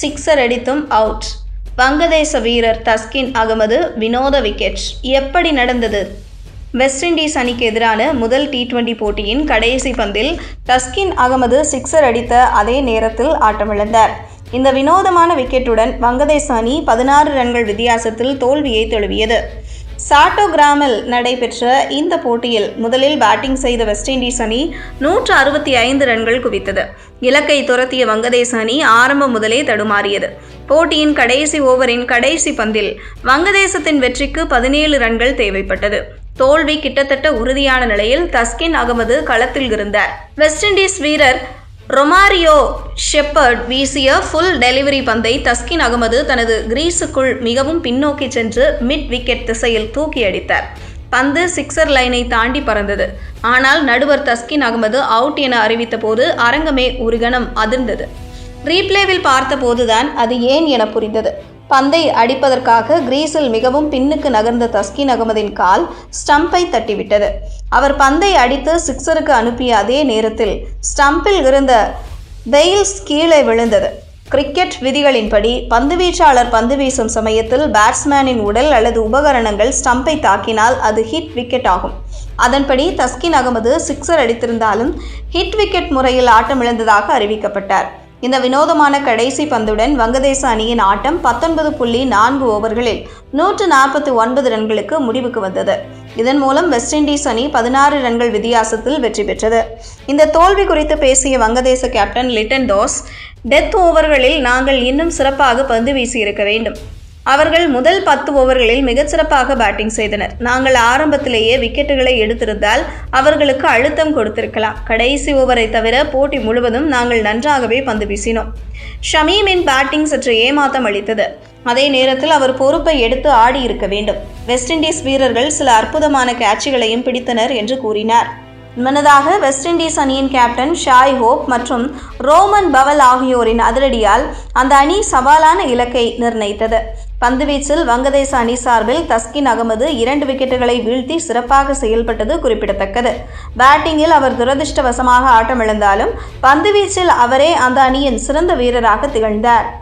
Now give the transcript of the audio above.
Sixer அடித்தும் out வங்கதேச வீரர் தஸ்கின் அகமது வினோத விக்கெட் எப்படி நடந்தது? வெஸ்ட் இண்டீஸ் அணிக்கு எதிரான முதல் டி டுவெண்டி போட்டியின் கடைசி பந்தில் தஸ்கின் அகமது சிக்ஸர் அடித்த அதே நேரத்தில் ஆட்டமிழந்தார். இந்த வினோதமான விக்கெட்டுடன் வங்கதேச அணி பதினாறு ரன்கள் வித்தியாசத்தில் தோல்வியை தழுவியது. சாட்டோகிராமில் நடைபெற்ற இந்த போட்டியில் முதலில் பேட்டிங் செய்த வெஸ்ட் இண்டீஸ் அணி நூற்று அறுபத்தி ஐந்து ரன்கள் குவித்தது. இலக்கை துரத்திய வங்கதேச அணி ஆரம்பம் முதலே தடுமாறியது. போட்டியின் கடைசி ஓவரின் கடைசி பந்தில் வங்கதேசத்தின் வெற்றிக்கு பதினேழு ரன்கள் தேவைப்பட்டது. தோல்வி கிட்டத்தட்ட உறுதியான நிலையில் தஸ்கின் அகமது களத்தில் இருந்தார். வெஸ்ட் இண்டீஸ் வீரர் ரொமாரியோ ஷெப்பர்ட் வீசிய ஃபுல் டெலிவரி பந்தை தஸ்கின் அகமது தனது கிரீஸுக்குள் மிகவும் பின்னோக்கி சென்று மிட் விக்கெட் திசையில் தூக்கி அடித்தார். பந்து சிக்ஸர் லைனை தாண்டி பறந்தது. ஆனால் நடுவர் தஸ்கின் அகமது அவுட் என அறிவித்த போது அரங்கமே ஒரு கணம் அதிர்ந்தது. ரீப்ளேவில் பார்த்தபோதுதான் அது ஏன் என புரிந்தது. பந்தை அடிப்பதற்காக கிரீஸில் மிகவும் பின்னுக்கு நகர்ந்த தஸ்கின் அகமதின் கால் ஸ்டம்பை தட்டிவிட்டது. அவர் பந்தை அடித்து சிக்ஸருக்கு அனுப்பிய அதே நேரத்தில் ஸ்டம்பில் இருந்த பெயில்ஸ் கீழே விழுந்தது. கிரிக்கெட் விதிகளின்படி பந்துவீச்சாளர் பந்து வீசும் சமயத்தில் பேட்ஸ்மேனின் உடல் அல்லது உபகரணங்கள் ஸ்டம்பை தாக்கினால் அது ஹிட் விக்கெட் ஆகும். அதன்படி தஸ்கின் அகமது சிக்ஸர் அடித்திருந்தாலும் ஹிட் விக்கெட் முறையில் ஆட்டமிழந்ததாக அறிவிக்கப்பட்டார். இந்த வினோதமான கடைசி பந்துடன் வங்கதேச அணியின் ஆட்டம் பத்தொன்பது புள்ளி நான்கு ஓவர்களில் நூற்று நாற்பத்தி ஒன்பது ரன்களுக்கு முடிவுக்கு வந்தது. இதன் மூலம் வெஸ்ட் இண்டீஸ் அணி பதினாறு ரன்கள் வித்தியாசத்தில் வெற்றி பெற்றது. இந்த தோல்வி குறித்து பேசிய வங்கதேச கேப்டன் லிட்டன் டோஸ் டெத் ஓவர்களில் நாங்கள் இன்னும் சிறப்பாக பந்து வீசியிருக்க வேண்டும். அவர்கள் முதல் பத்து ஓவர்களில் மிகச்சிறப்பாக பேட்டிங் செய்தனர். நாங்கள் ஆரம்பத்திலேயே விக்கெட்டுகளை எடுத்திருந்தால் அவர்களுக்கு அழுத்தம் கொடுத்திருக்கலாம். கடைசி ஓவரை தவிர போட்டி முழுவதும் நாங்கள் நன்றாகவே பந்து வீசினோம். ஷமீமின் பேட்டிங் சற்று ஏமாத்தம் அளித்தது. அதே நேரத்தில் அவர் பொறுப்பை எடுத்து ஆடி இருக்க வேண்டும். வெஸ்ட் இண்டீஸ் வீரர்கள் சில அற்புதமான கேட்சுகளையும் பிடித்தனர் என்று கூறினார். முன்னதாக வெஸ்ட் இண்டீஸ் அணியின் கேப்டன் ஷாய் ஹோப் மற்றும் ரோமன் பவல் ஆகியோரின் அதிரடியால் அந்த அணி சவாலான இலக்கை நிர்ணயித்தது. பந்துவீச்சில் வங்கதேச அணி சார்பில் தஸ்கின் அகமது இரண்டு விக்கெட்டுகளை வீழ்த்தி சிறப்பாக செயல்பட்டது குறிப்பிடத்தக்கது. பேட்டிங்கில் அவர் துரதிர்ஷ்டவசமாக ஆட்டமிழந்தாலும் பந்துவீச்சில் அவரே அந்த அணியின் சிறந்த வீரராக திகழ்ந்தார்.